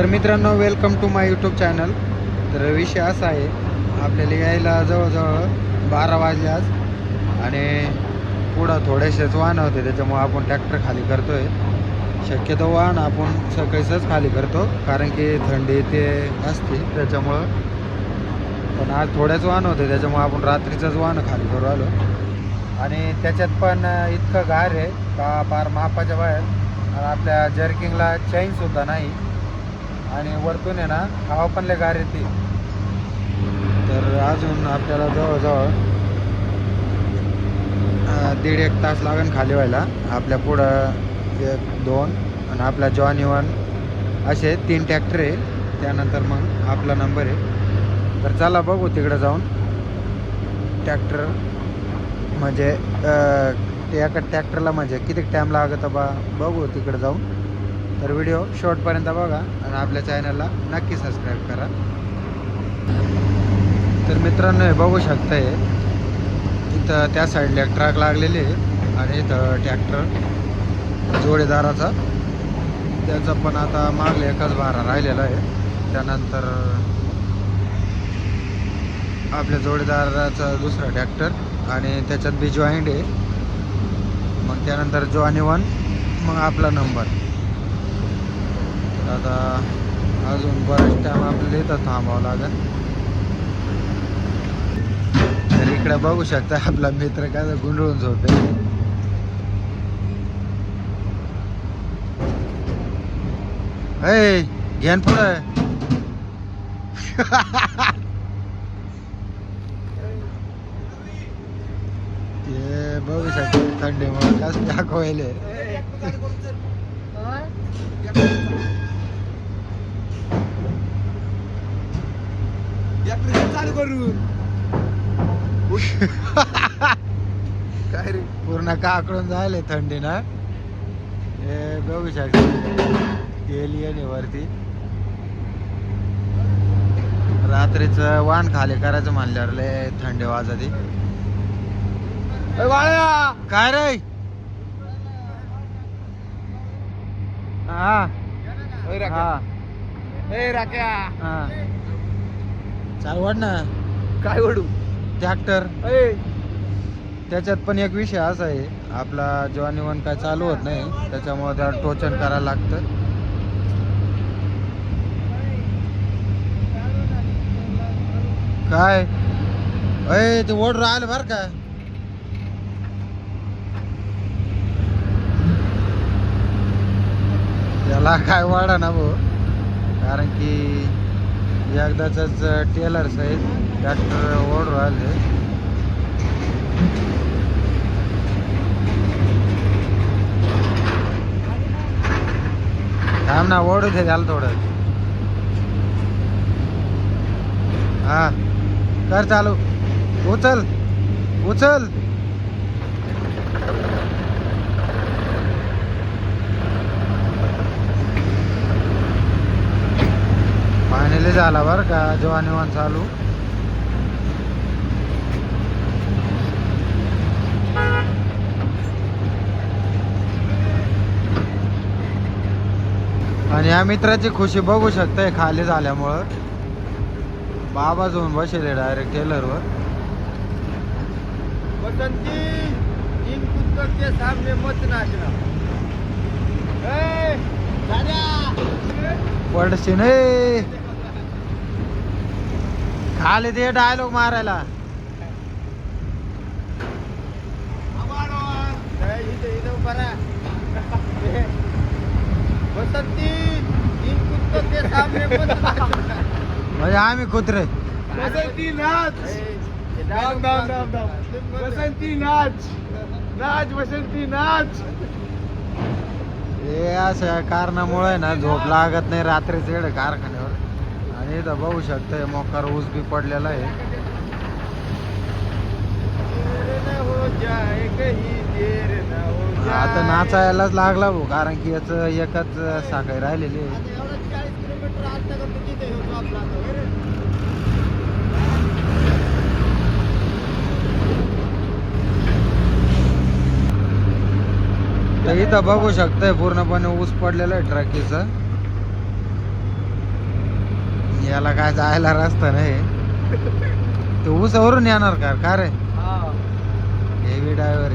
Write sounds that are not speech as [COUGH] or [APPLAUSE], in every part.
तर मित्रांनो welcome to my YouTube channel तर विषय असा आहे आपल्याला यायला जवळजवळ बारा वाजले आज आणि पुढं थोडेसेच वाहन होते त्याच्यामुळं आपण ट्रॅक्टर खाली करतो आहे शक्यतो वाहन आपण सकाळीच खाली करतो कारण की थंडी ते असते त्याच्यामुळं पण आज थोड्याच वाहन होते त्याच्यामुळे आपण रात्रीचंच वाहन खाली करू आलो. आणि त्याच्यात पण इतकं गार आहे का पार मापाच्या बाहेर. आणि आपल्या जर्किंगला चैनसुद्धा नाही. आणि वरतून आहे ना हवा पण लय गार येते. तर अजून आपल्याला जवळजवळ दीड एक तास लागेल खाली व्हायला. आपल्या पुढं एक दोन आणि आपला जॉन इवन असे तीन ट्रॅक्टर आहे. त्यानंतर मग आपला नंबर आहे. तर चला बघू तिकडं जाऊन. ट्रॅक्टर म्हणजे ते एका ट्रॅक्टरला म्हणजे किती टाईम लागत बा? बघू तिकडं जाऊन. तर व्हिडिओ शॉर्टपर्यंत बघा आणि आपल्या चॅनलला नक्की सबस्क्राईब करा. तर मित्रांनो हे बघू शकताय इथं त्या साईडला एक ट्रक लागलेली आहे आणि इथं ट्रॅक्टर जोडेदाराचा. त्याचा पण आता मागले एकच भारा राहिलेला आहे. त्यानंतर आपल्या जोडीदाराचा दुसरा ट्रॅक्टर आणि त्याच्यात बी जॉईंट आहे. मग त्यानंतर जॉनी वन मग आपला नंबर तर आता अजून बराच टाईम आपल्याला इथं थांबावं लागेल तर इकडे बघू शकता आपला मित्र काय गुंडळून झोपे ए घ्यान पुढं ते बघू शकतो थंडीमुळे कसं दाखवायले चालू करून [LAUGHS] काय रे पूर्ण काकडून जायले थंडी ना? हे बघू शकतो. एलियन आहे वरती. रात्रीचं वाण खाली करायचं म्हणल्यावर लय थंडी वाजती. काय रे? हा. हा. राख्या. हा. चाल वाढ ना. काय वडू ट्रॅक्टर ए. त्याच्यात पण एक विषय असा आहे आपला जवानी वन काय चालू होत नाही त्याच्यामुळे त्याला टोचन करायला लागतं. काय? अय ते ओढ राहिलं बर का. त्याला काय वाढा ना भाऊ. कारण की म्हणजे एकदाच टेलर्स आहेत ट्रॅक्टर ओढ राहिले थांब ना ओढू दे घाल थोडं. हा. कर चालू. उचल. उचल. झाला बरं का जवानी वन चालू. आणि या मित्राची खुशी बघू शकताय खाली झाल्यामुळं. बाबा जाऊन बसेल डायरेक्ट टेलरवर बसंती इन कुत्तर के सामने मत नाचना ए दादा! पडशी नाही खाली ते डायलॉग मारायला ए, इथं इथं उभा राहा. ए, बसंती इन कुत्तर आले ते डायलॉग मारायला. म्हणजे आम्ही कुत्रे. बसंती नाच डाम डाम डाम बसंती नाच नाच बसंती नाच हे अशा कारणामुळे ना झोप लागत नाही रात्रीच येडे कारखान्यावर आणि इथं बघू शकतोय मोकार ऊस बी पडलेला आहे. आता नाचायलाच लागला भाऊ कारण की याच एकच साखळी राहिलेली आहे. तर इथं बघू शकतोय पूर्णपणे ऊस पडलेला आहे ट्रॅकीचा याला काय जायला रस्ता नाही. तो ऊसावरून येणार का? का रे? हा. हेवी ड्रायव्हर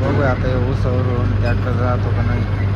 बघूया आता ऊसावरून ट्रॅक्टर जातो का नाही.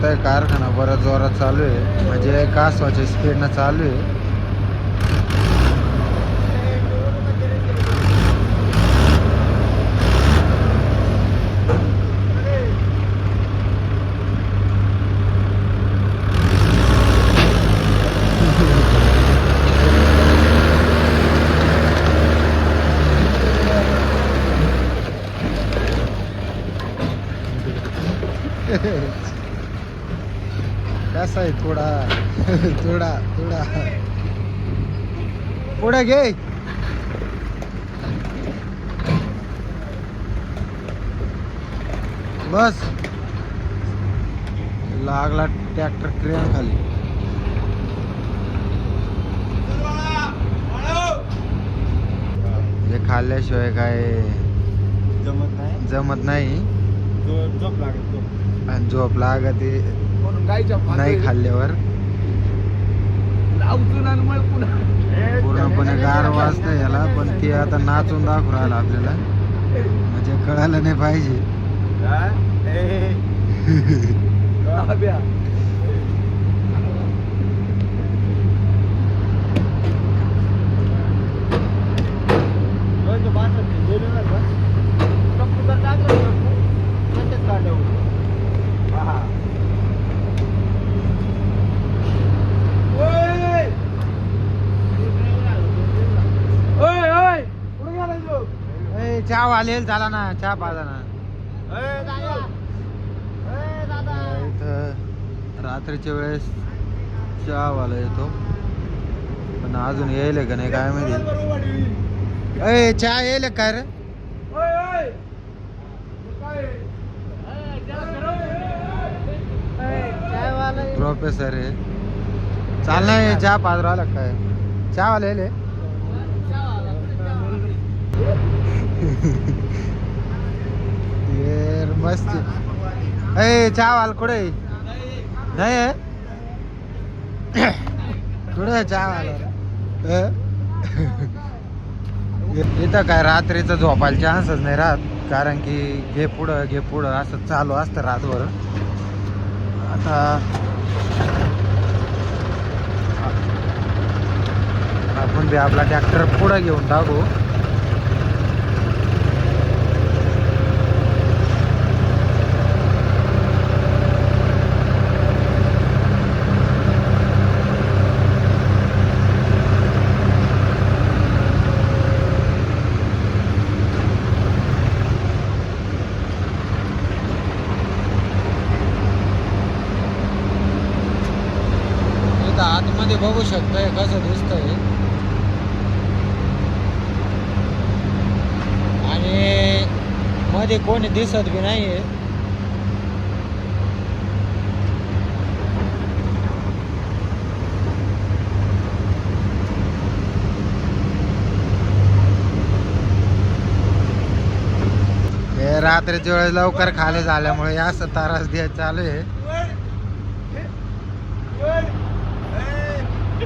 आता कारखाना बऱ्याच जोरात चालू आहे. म्हणजे कासवाच्या स्पीडनं चालू आहे. [LAUGHS] कसा आहे थोडा. थोडा थोडा. पुढे घे. बस. लागला ट्रॅक्टर क्रेन खाली हे खाल्ल्याशिवाय काय जमत नाही. जमत नाही. झोप- झोप. आणि झोप लागते. नाही खाल्ल्यावर. पूर्णपणे गार वाजतं याला पण ते आता नाचून दाखवू राहिलं आपल्याला. म्हणजे कळायला नाही पाहिजे [LAUGHS] हा? ए, गाभ्या. दोनशे बासष्ट आहे. गेले ना का? टप्पू तर टाकलं ना टप्पू. तसेच काढलं. हा. ओय! ओय, ओय! कुठं गेला तो? ए, चहा वालेल झाला ना चहा पाजा ना. ए, दादा! ए, दादा! इथं रात्रीच्या वेळेस चहा वाला येतो. पण अजून येईल का नाही काय माहिती. ए चहा येईल काय रे? प्रोफेसर आहे चाल ना हे चहा पाज राहिला काय चहा वाला येईल ये मस्त ए चहा वाल कुठे नाही आहे? कुठे आहे? चहा इथं काय रात्रीचं झोपायला चान्सच नाही राहत. कारण की घे पुढं घे पुढं असं चालू असतं रातभर आता आपण बी आपला ट्रॅक्टर पुढं घेऊन टाकू इथं आतमध्ये बघू शकतोय कसं दिसतंय. आणि मध्ये कोणी दिसत बी नाहीये. हे रात्रीच्या वेळेस लवकर खाली झाल्यामुळे असं तारास दिवस चालू आहे.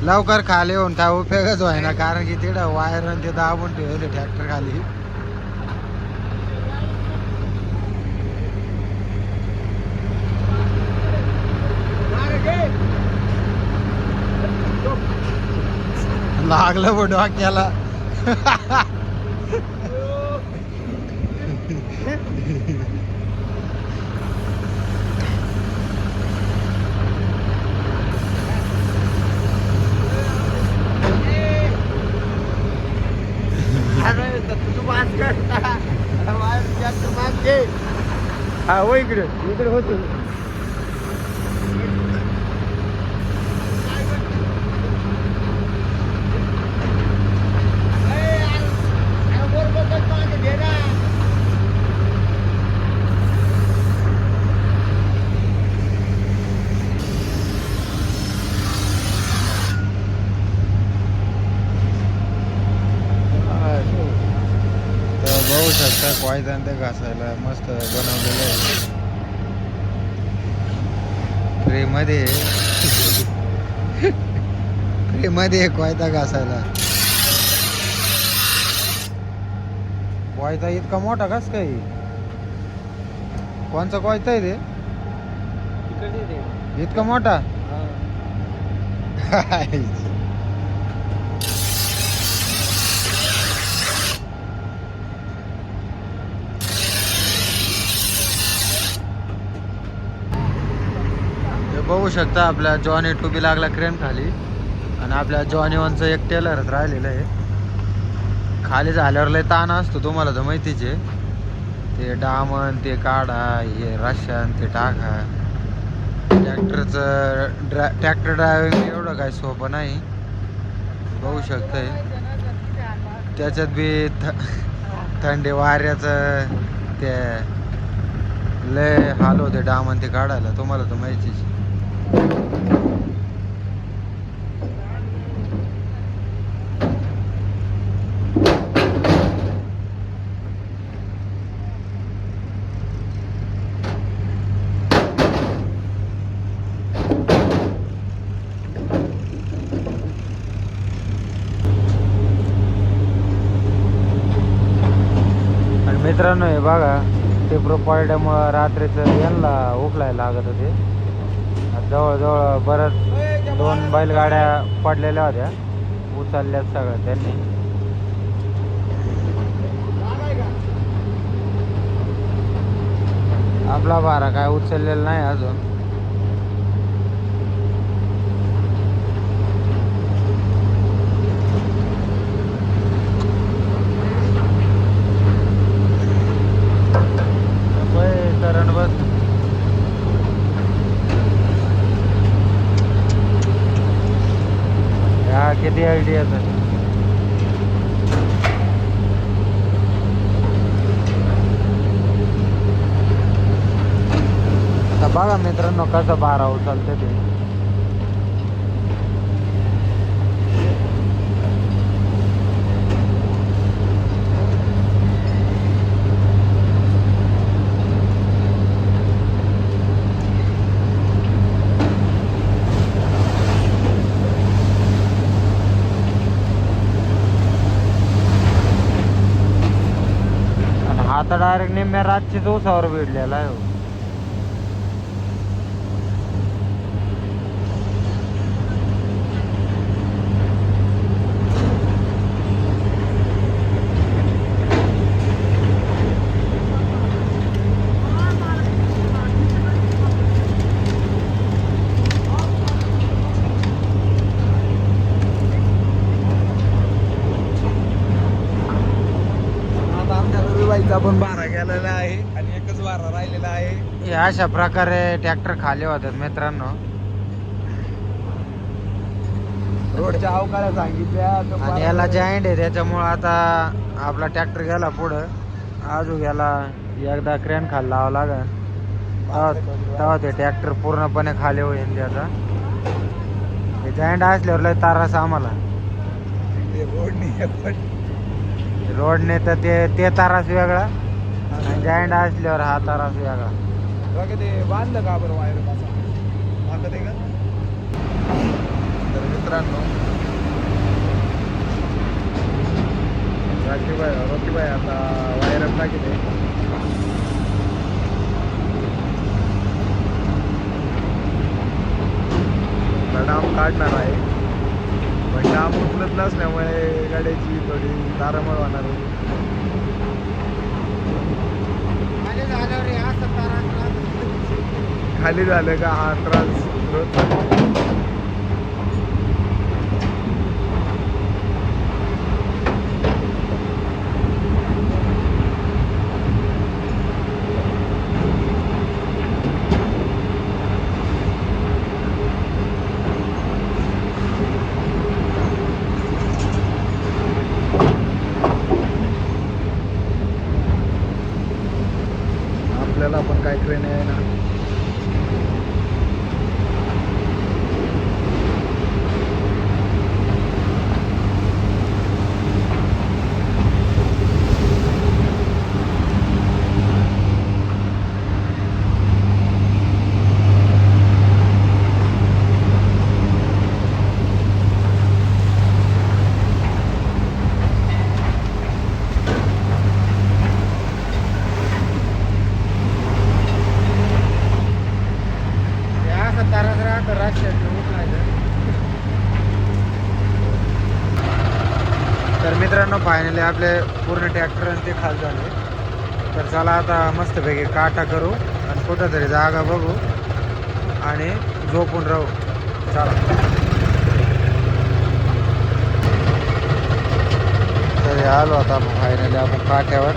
लवकर खाली येऊन काय उपयोगच व्हायना कारण की तिथं वायर आणि ते दाबून ठेवले ट्रॅक्टर खाली. लागलं पण डोक्याला [LAUGHS] अरे, तर तू मास कर. वायर जास्त मास घे. हा हो इकडे. इकडे होतो कोयतान ते घासायला मस्त बनवलेलं आहे. फ्रीमध्ये फ्रीमध्ये आहे कोयता घासायला कोयता इतका मोठा कस काही? कोणचा कोयता आहे ते इतका मोठा [LAUGHS] हे बघू शकता आपल्या जॉनी टू बी लागला क्रेन खाली. आणि आपल्या जॉनी वनचं एक टेलरच राहिलेलं आहे. खाली झाल्यावर लय ताण असतो तुम्हाला तर माहितीच आहे. ते डामन ते काढा हे रशान ते टाका. ट्रॅक्टरचं ड्रा ट्रॅक्टर ड्रायव्हिंग एवढं काय सोपं नाही. बघू शकतंय. त्याच्यात बी थ थंडी वाऱ्याचं ते लय हाल होते डामन ते काढायला. तुम्हाला तर माहितीच आहे. मित्रांनो हे बघा ते प्रोपर्ट्यामुळं रात्रीचं यांना उकलायला लागत होते. जवळजवळ बरंच दोन बैलगाड्या पडलेल्या होत्या. उचलल्यात सगळ्या त्यांनी. आपला भारा काय उचललेला नाही अजून होय, करण बस हा किती आयडिया आता बघा कसं बारा उचलते ते. आता डायरेक्ट निम्म्या रातचीच ऊसावर भिडलेला आहे हो. आता आमच्या रविवारीचा पण बारा गेलेला आहे आणि एकच बारा राहिलेला आहे हे अशा प्रकारे ट्रॅक्टर खाली होतात मित्रांनो. रोडच्या अवकाळ्या सांगितल्या तर आणि याला जॉईंट आहे त्याच्यामुळं आता आपला ट्रॅक्टर गेला पुढं. अजून याला एकदा क्रेन खाली लावावं लागेल. तेव्हा ते ट्रॅक्टर पूर्णपणे खाली होईल त्याचा. ते जॉईंट असल्यावर लय तारास आम्हाला. रोडने तर ते ते तारास वेगळा. आणि जॉईंट असल्यावर हा तारास वेगळा. बघा ते बांधलं का बरं वायर बांधलं आहे का? तर मित्रांनो राकीबाई बाय आता वायर टाकीले डाम काढणार आहे. पण डाम उचलत नसल्यामुळे गाड्याची थोडी तारामळ होणार होती खाली झाल्यावर हे असं तारा खाली झालं का हा त्रास रोज आपल्याला पण काय ट्रेन आहे ना हे असं ताराच राहतं रातच्यात उठलायचं तर मित्रांनो फायनली आपले पूर्ण ट्रॅक्टर आणि ते खाल झाले. तर चला आता मस्तपैकी काटा करू आणि कुठंतरी जागा बघू आणि झोपून राहू. चला. तर आलो आता आपण फायनली आपण काट्यावर.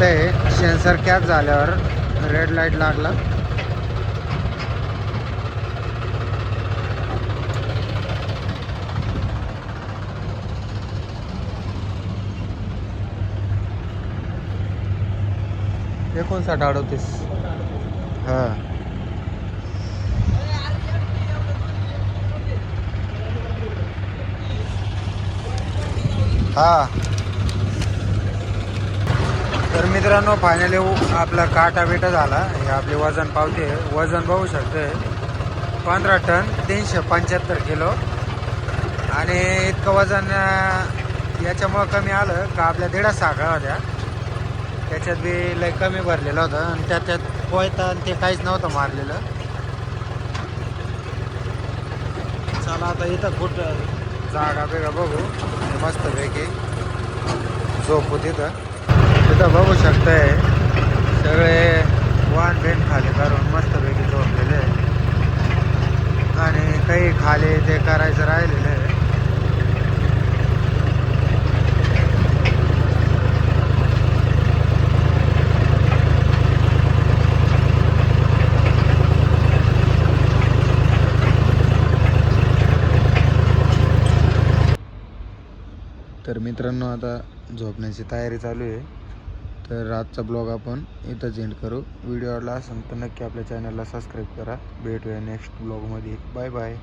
आहे सेन्सर कॅप झाल्यावर रेड लाइट लागला. एकोणसाठ अडतीस? हा. हा. तर मित्रांनो फायनली आपला काटा बेटा झाला. हे आपले वजन पावते. वजन बघू शकते. पंधरा टन तीनशे पंच्याहत्तर किलो. आणि इतकं वजन याच्यामुळं कमी आलं का आपल्या दीडा साखळा होत्या. त्याच्यात बी लय कमी भरलेलं होतं. आणि त्याच्यात पोयता आणि ते काहीच नव्हतं मारलेलं. चला आता इथं कुठं जागा बिगा बघू. मस्तपैकी झोपू तिथं. तिथं बघू शकताय. सगळे वाण बेन खाली करून मस्तपैकी झोपलेले आणि काही खाली ते करायचं राहिलेलं आहे. तर मित्रांनो आता झोपण्याची तयारी चालू आहे. तर आजचा ब्लॉग आपण इथंच एंड करू. व्हिडिओ आवडला असेल तर नक्की आपल्या चॅनलला सबस्क्राईब करा. भेटूया नेक्स्ट ब्लॉगमध्ये बाय बाय